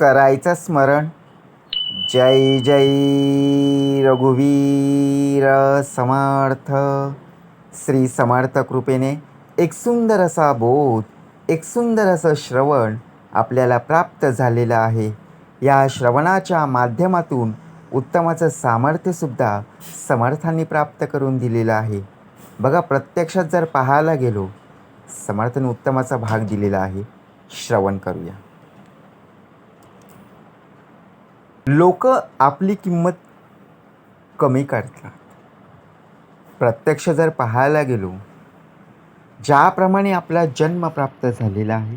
करायचं स्मरण. जय जय रघुवीर समर्थ. श्री समर्थ कृपेने एक सुंदर असा बोध एक सुंदर असं श्रवण आपल्याला प्राप्त झालेलं आहे. या श्रवणाच्या माध्यमातून उत्तमाचं सामर्थ्यसुद्धा समर्थांनी प्राप्त करून दिलेलं आहे. बघा प्रत्यक्षात जर पाहायला गेलो समर्थन उत्तमाचा भाग दिलेला आहे. श्रवण करूया. लोक आपली किंमत कमी करतात. प्रत्यक्ष जर पाहायला गेलो ज्याप्रमाणे आपला जन्म प्राप्त झालेला आहे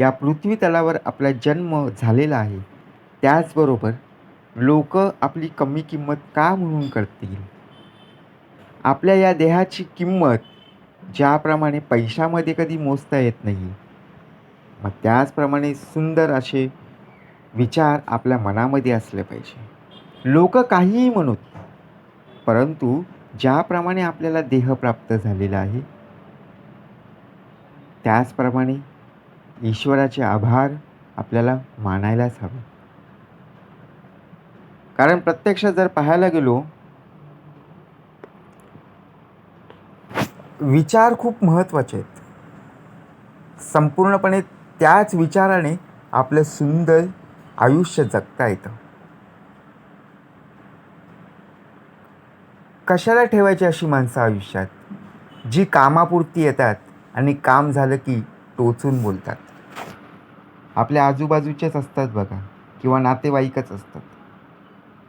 या पृथ्वी तलावर आपला जन्म झालेला आहे त्याचबरोबर लोक आपली कमी किंमत का म्हणून करतील? आपल्या या देहाची किंमत ज्याप्रमाणे पैशामध्ये कधी मोजता येत नाही मग त्याचप्रमाणे सुंदर असे विचार आपल्या मनामध्ये असले पाहिजे. लोक काहीही म्हणूत परंतु ज्याप्रमाणे आपल्याला देह प्राप्त झालेला आहे त्याचप्रमाणे ईश्वराचे आभार आपल्याला मानायलाच हवे. कारण प्रत्यक्षात जर पाहायला गेलो विचार खूप महत्त्वाचे आहेत. संपूर्णपणे त्याच विचाराने आपलं सुंदर आयुष्य जगता येतं. कशाला ठेवायची अशी माणसं आयुष्यात? जी कामापुरती येतात आणि काम झालं की टोचून बोलतात. आपल्या आजूबाजूचेच असतात बघा किंवा नातेवाईकच असतात.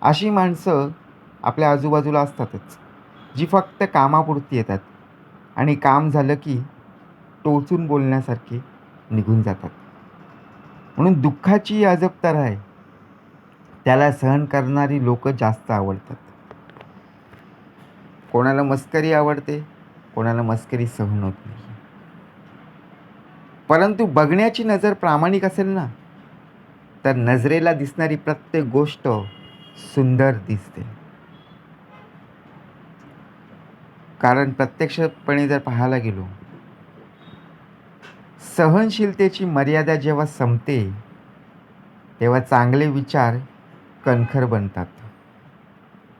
अशी माणसं आपल्या आजूबाजूला असतातच जी फक्त कामापुरती येतात आणि काम झालं की टोचून बोलण्यासारखी निघून जातात. म्हणून दुःखाची अजब आहे. त्याला सहन करणारी लोक जास्त आवडतात. कोणाला मस्करी आवडते कोणाला मस्करी सहन होत नाही. परंतु बघण्याची नजर प्रामाणिक असेल ना तर नजरेला दिसणारी प्रत्येक गोष्ट सुंदर दिसते. कारण प्रत्यक्षपणे जर पाहायला गेलो सहनशीलतेची मर्यादा जेव्हा संपते तेव्हा चांगले विचार कणखर बनतात.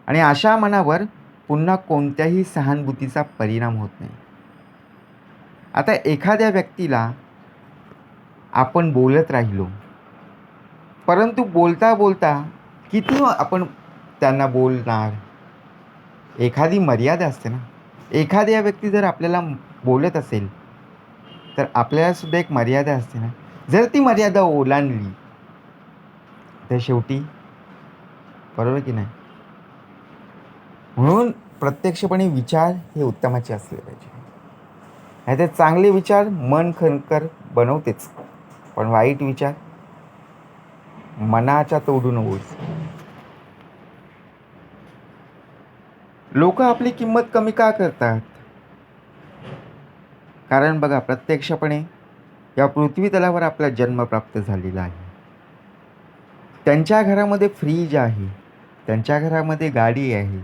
आणि अशा मनावर पुन्हा कोणत्याही सहानुभूतीचा परिणाम होत नाही. आता एखाद्या व्यक्तीला आपण बोलत राहिलो परंतु बोलता बोलता किती आपण त्यांना बोलणार? एखादी मर्यादा असते ना. एखाद्या व्यक्ती जर आपल्याला बोलत असेल तर आपल्यालासुद्धा एक मर्यादा असते ना. जर ती मर्यादा ओलांडली तर शेवटी बरोबर की नाही? म्हणून प्रत्यक्षपणे विचार हे उत्तमाचे असले पाहिजे. नाहीतर चांगले विचार मन खणकर बनवतेच. पण वाईट विचार मनाच्या तोडून ओढ लोक आपली किंमत कमी का करतात? कारण बघा प्रत्यक्षपणे या पृथ्वीतलावर आपला जन्म प्राप्त झालेला आहे. त्यांच्या घरामध्ये फ्रीज आहे. त्यांच्या घरामध्ये गाडी आहे.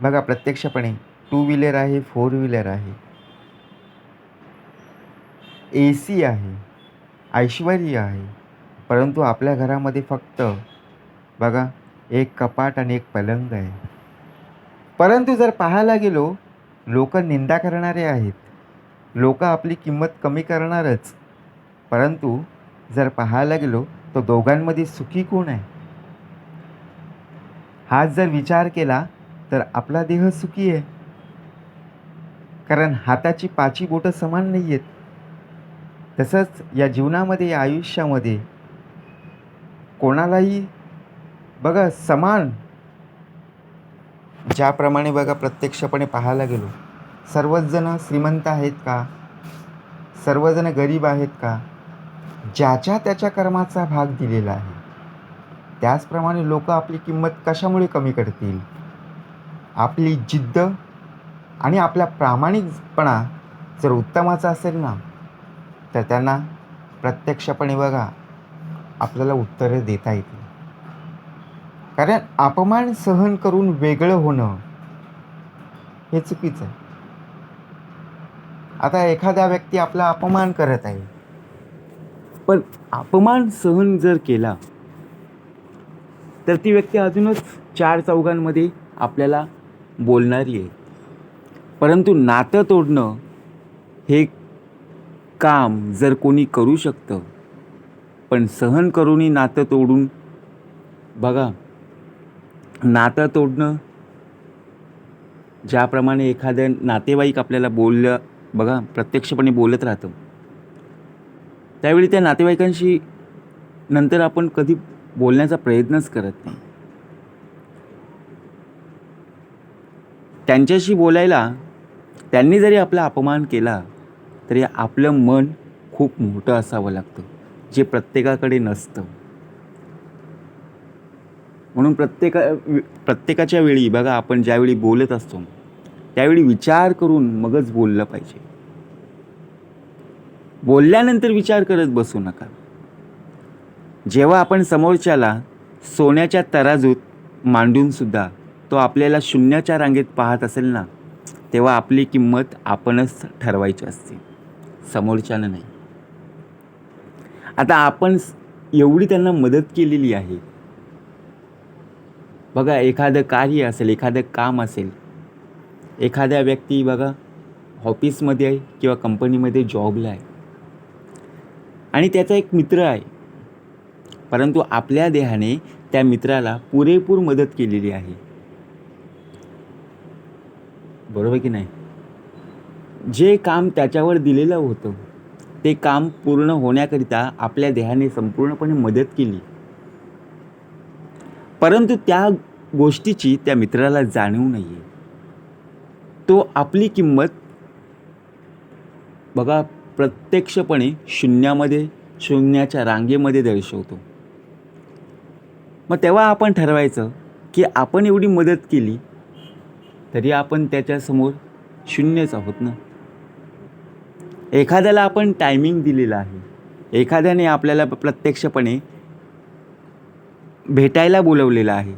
बघा प्रत्यक्षपणे टू व्हीलर आहे फोर व्हीलर आहे. ए सी आहे. ऐश्वर्य आहे. परंतु आपल्या घरामध्ये फक्त बघा एक कपाट आणि एक पलंग आहे. परंतु जर पाहायला गेलो लोक निंदा करणारे आहेत. लोक आपली किंमत कमी करणारच. परंतु जर पाहायला गेलो तर दोघांमध्ये सुखी कोण आहे? हाच जर विचार केला तर आपला देह सुखी आहे. कारण हाताची पाची बोटं समान नाही आहेत तसंच या जीवनामध्ये या आयुष्यामध्ये कोणालाही बघा समान. ज्याप्रमाणे बघा प्रत्यक्षपणे पाहायला गेलो सर्वजण श्रीमंत आहेत का? सर्वजण गरीब आहेत का? ज्याच्या त्याच्या कर्माचा भाग दिलेला आहे. त्याचप्रमाणे लोक आपली किंमत कशामुळे कमी करतील? आपली जिद्द आणि आपला प्रामाणिकपणा जर उत्तमाचा असेल ना तर त्यांना प्रत्यक्षपणे बघा आपल्याला उत्तरं देता येतील. कारण अपमान सहन करून वेगळं होणं हे चुकीचं आहे. आता एखादा व्यक्ती आपला अपमान करत आहे. पण अपमान सहन जर केला तर ती व्यक्ती अजूनच चार चौघांमध्ये आपल्याला बोलणारी आहे. परंतु नातं तोडणं हे काम जर कोणी करू शकतं पण सहन करूनही नातं तोडून बघा नातं तोडणं ज्याप्रमाणे एखाद्या नातेवाईक आपल्याला बोललं बघा प्रत्यक्षपणे बोलत राहतं. त्यावेळी त्या नातेवाईकांशी नंतर आपण कधी बोलण्याचा प्रयत्नच करत नाही. त्यांच्याशी बोलायला त्यांनी जरी आपला अपमान केला तरी आपलं मन खूप मोठं असावं लागतं जे प्रत्येकाकडे नसतं. म्हणून प्रत्येका प्रत्येकाच्या वेळी बघा आपण ज्यावेळी बोलत असतो त्यावेळी विचार करून मगच बोललं पाहिजे. बोलल्यानंतर विचार करत बसू नका. जेव्हा आपण समोरच्याला सोन्याच्या तराजूत मांडूनसुद्धा तो आपल्याला शून्याच्या रांगेत पाहत असेल ना तेव्हा आपली किंमत आपणच ठरवायची असते. समोरच्यानं नाही. आता आपण एवढी त्यांना मदत केलेली आहे. बघा एखादं कार्य असेल एखादं काम असेल एखाद्या व्यक्ती बघा ऑफिसमध्ये आहे किंवा कंपनीमध्ये जॉबला आहे. आणि त्याचा एक मित्र आहे. परंतु आपल्या देहाने त्या मित्राला पुरेपूर मदत केलेली आहे. बरोबर की नाही? जे काम त्याच्यावर दिलेलं होतं ते काम पूर्ण होण्याकरिता आपल्या देहाने संपूर्णपणे मदत केली. परंतु त्या गोष्टीची त्या मित्राला जाणीव नाही आहे तो आपली किंमत बघा प्रत्यक्षपणे शून्यामध्ये शून्याच्या रांगेमध्ये दर्शवतो. मग तेव्हा आपण ठरवायचं की आपण एवढी मदत केली तरी आपण त्याच्यासमोर शून्यच आहोत ना? एखाद्याला आपण टायमिंग दिलेला आहे. एखाद्याने आपल्याला प्रत्यक्षपणे भेटायला बोलवलेलं आहे.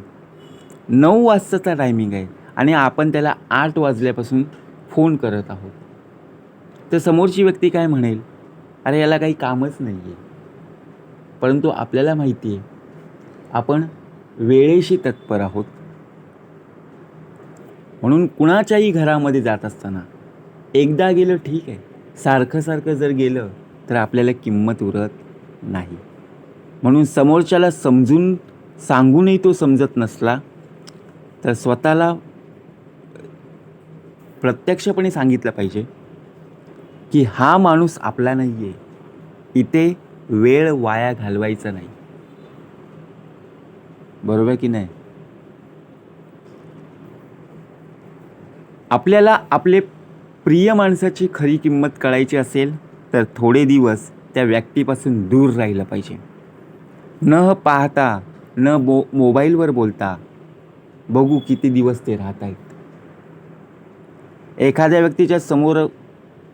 नऊ वाजताचा टायमिंग आहे आणि आपण त्याला आठ वाजल्यापासून फोन करत आहोत. तर समोरची व्यक्ती काय म्हणेल? अरे याला काही कामच नाही आहे परंतु आपल्याला माहिती आहे आपण वेळेशी तत्पर आहोत. म्हणून कुणाच्याही घरामध्ये जात असताना एकदा गेलं ठीक आहे. सारखं सारखं जर गेलं तर आपल्याला किंमत उरत नाही. म्हणून समोरच्याला समजून सांगूनही तो समजत नसला तर स्वतःला प्रत्यक्षपणे सांगितलं पाहिजे. की हा माणूस आपला नाही आहे इथे वेळ वाया घालवायचा नाही. बरोबर की नाही? आपल्याला आपले प्रिय माणसाची खरी किंमत कळायची असेल तर थोडे दिवस त्या व्यक्तीपासून दूर राहिलं पाहिजे. न पाहता न बो मोबाईलवर बोलता बघू किती दिवस ते राहत आहेत एखाद्या व्यक्तीच्या समोर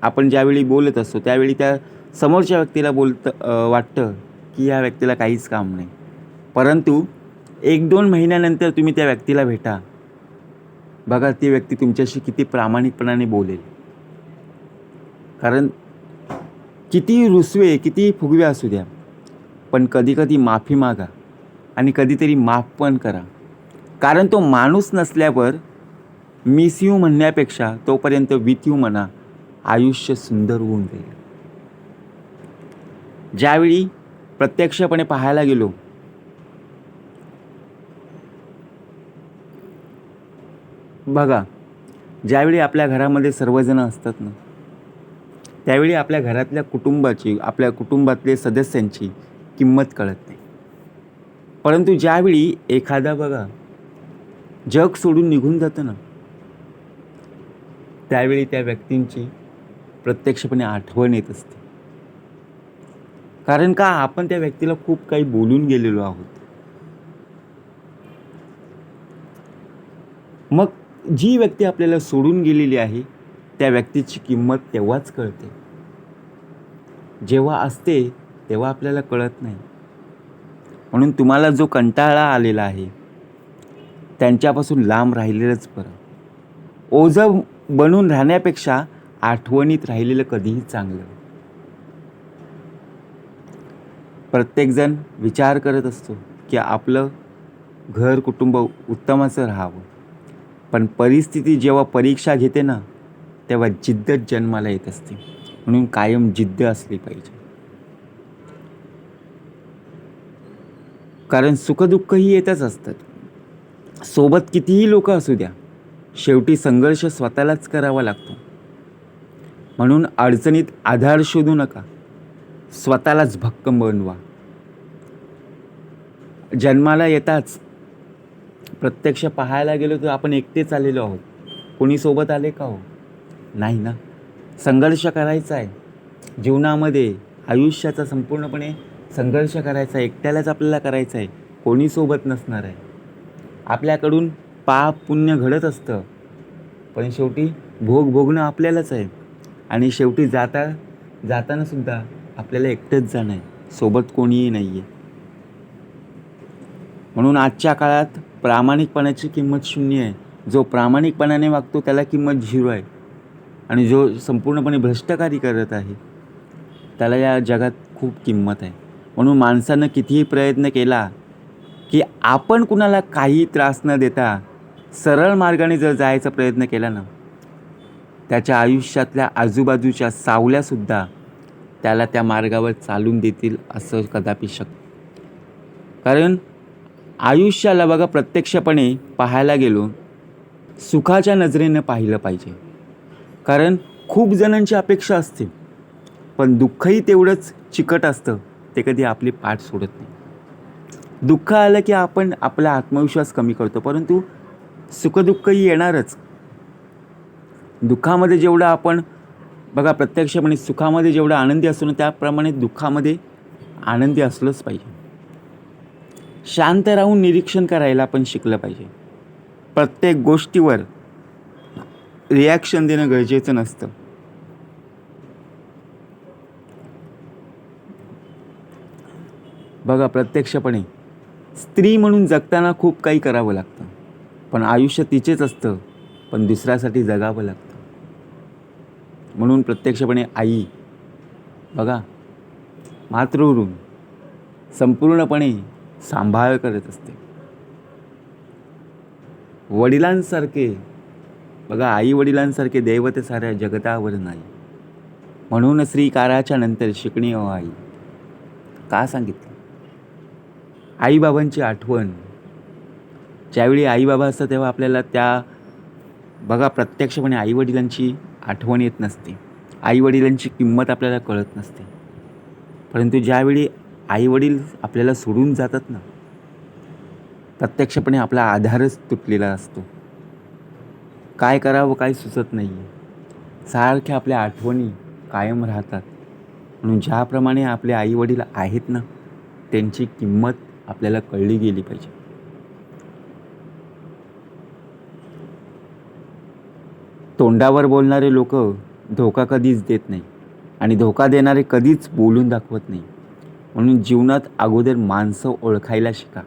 आपण ज्यावेळी बोलत असतो त्यावेळी त्या समोरच्या व्यक्तीला बोलतं वाटतं की या व्यक्तीला काहीच काम नाही. परंतु एक दोन महिन्यानंतर तुम्ही त्या व्यक्तीला भेटा. बघा ती व्यक्ती तुमच्याशी किती प्रामाणिकपणाने बोलेल. कारण किती रुसवे किती फुगवे असू द्या पण कधीकधी माफी मागा आणि कधीतरी माफ पण करा. कारण तो माणूस नसल्यावर मिस यू म्हणण्यापेक्षा तोपर्यंत विथ यू म्हणा आयुष्य सुंदर होऊन जाईल. ज्यावेळी प्रत्यक्षपणे पाहायला गेलो बघा ज्यावेळी आपल्या घरामध्ये सर्वजण असतात ना त्यावेळी आपल्या घरातल्या कुटुंबाची आपल्या कुटुंबातले सदस्यांची किंमत कळत नाही. परंतु ज्यावेळी एखादा बघा जग सोडून निघून जातं ना त्यावेळी त्या व्यक्तींची प्रत्यक्षपणे आठवण येत असते. कारण का? आपण त्या व्यक्तीला खूप काही बोलून गेलेलो आहोत. मग जी व्यक्ती आपल्याला सोडून गेलेली आहे त्या व्यक्तीची किंमत तेव्हाच कळते. जेव्हा असते तेव्हा आपल्याला कळत नाही. म्हणून तुम्हाला जो कंटाळा आलेला आहे त्यांच्यापासून लांब राहिलेलंच बरं. ओझं बनून राहण्यापेक्षा आठवणीत राहिलेलं कधीही चांगलं. प्रत्येकजण विचार करत असतो की आपलं घर कुटुंब उत्तमाचं राहावं. पण परिस्थिती जेव्हा परीक्षा घेते ना तेव्हा जिद्दच जन्माला येत असते. म्हणून कायम जिद्द असली पाहिजे. कारण सुखदुःखही येतच असतात. सोबत कितीही लोक असू द्या शेवटी संघर्ष स्वतःलाच करावा लागतो. म्हणून अडचणीत आधार शोधू नका. स्वतःलाच भक्कम बनवा. जन्माला येताच प्रत्यक्ष पाहायला गेलो तर आपण एकटेच आलेलो आहोत. कोणी सोबत आले का हो? नाही ना. संघर्ष करायचा आहे. जीवनामध्ये आयुष्याचा संपूर्णपणे संघर्ष करायचा आहे. एकट्यालाच आपल्याला करायचा आहे. कोणी सोबत नसणार आहे. आपल्याकडून पाप पुण्य घडत असतं. पण शेवटी भोग भोगणं आपल्यालाच आहे. आणि शेवटी जाता जाताना सुद्धा आपल्याला एकटंच जाणं आहे. सोबत कोणीही नाही आहे म्हणून आजच्या काळात प्रामाणिकपणाची किंमत शून्य आहे. जो प्रामाणिकपणाने वागतो त्याला किंमत झिरो आहे. आणि जो संपूर्णपणे भ्रष्टकारी करत आहे त्याला या जगात खूप किंमत आहे. म्हणून माणसानं कितीही प्रयत्न केला की आपण कुणाला काही त्रास न देता सरळ मार्गाने जर जायचा प्रयत्न केला ना त्याच्या आयुष्यातल्या आजूबाजूच्या सावल्यासुद्धा त्याला त्या मार्गावर चालून देतील असं कदापि शक कारण आयुष्याला बघा प्रत्यक्षपणे पाहायला गेलो सुखाच्या नजरेनं पाहिलं पाहिजे. कारण खूप जणांची अपेक्षा असते पण दुःखही तेवढंच चिकट असतं ते कधी आपली पाठ सोडत नाही. दुःख आलं की आपण आपला आत्मविश्वास कमी करतो परंतु सुखदुःखही येणारच. दुःखामध्ये जेवढं आपण बघा प्रत्यक्षपणे सुखामध्ये जेवढं आनंदी असतो ना त्याप्रमाणे दुःखामध्ये आनंदी असलंच पाहिजे. शांत राहून निरीक्षण करायला आपण शिकलं पाहिजे. प्रत्येक गोष्टीवर रिॲक्शन देणं गरजेचं नसतं. बघा प्रत्यक्षपणे स्त्री म्हणून जगताना खूप काही करावं लागतं. पण आयुष्य तिचेच असतं. पण दुसऱ्यासाठी जगावं लागतं. म्हणून प्रत्यक्षपणे आई बघा मातृऋण संपूर्णपणे सांभाळ करत असते. वडिलांसारखे बघा आई वडिलांसारखे दैवत साऱ्या जगतावर नाही. म्हणून श्रीकाराच्या नंतर शिकणे हो आई. का सांगितलं? आईबाबांची आठवण. ज्यावेळी आईबाबा असतं तेव्हा आपल्याला त्या बघा प्रत्यक्षपणे आईवडिलांची आठवण येत नसते. आईवडिलांची किंमत आपल्याला कळत नसते. परंतु ज्यावेळी आईवडील आपल्याला सोडून जातात ना प्रत्यक्षपणे आपला आधारच तुटलेला असतो. काय करावं काय सुचत नाही आहे सारख्या आपल्या आठवणी कायम राहतात. म्हणून ज्याप्रमाणे आपले आईवडील आहेत ना त्यांची किंमत आपल्याला कळली गेली पाहिजे. तोंडावर बोलणारे लोक धोका कधीच देत नाही आणि धोका देणारे कधीच बोलून दाखवत नाही. म्हणून जीवनात अगोदर माणसं ओळखायला शिका.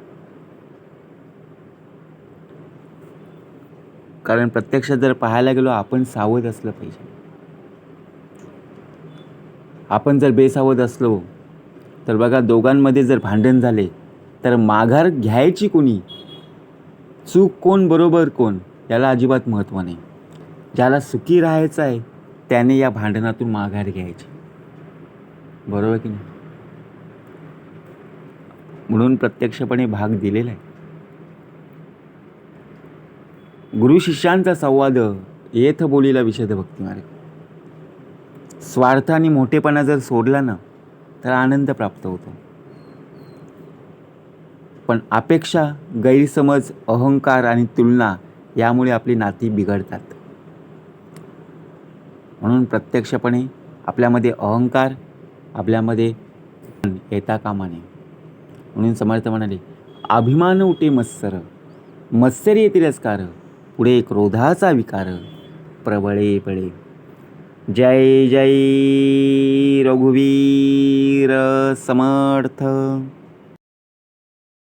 कारण प्रत्यक्षात जर पाहायला गेलो आपण सावध असलं पाहिजे. आपण जर बेसावध असलो तर बघा दोघांमध्ये जर भांडण झाले तर माघार घ्यायची कोणी? चूक कोण बरोबर कोण? याला अजिबात महत्त्व नाही. ज्याला सुखी राहायचं आहे त्याने या भांडणातून माघार घ्यायची. बरोबर की नाही? म्हणून प्रत्यक्षपणे भाग दिलेला आहे. गुरु शिष्यांचा संवाद येथ बोलीला विषद भक्ती मार्ग स्वार्थ आणि मोठेपणा जर सोडला ना तर आनंद प्राप्त होतो. पण अपेक्षा गैरसमज अहंकार आणि तुलना यामुळे आपली नाती बिघडतात. म्हणून प्रत्यक्षपणे आपल्यामध्ये अहंकार आपल्यामध्ये येता कामा नये. म्हणून समर्थ म्हणाले अभिमान उठे मत्सर मत्सर येतीलच कार पुढे क्रोधाचा विकार प्रबळे पळे जय जय रघुवीर समर्थ.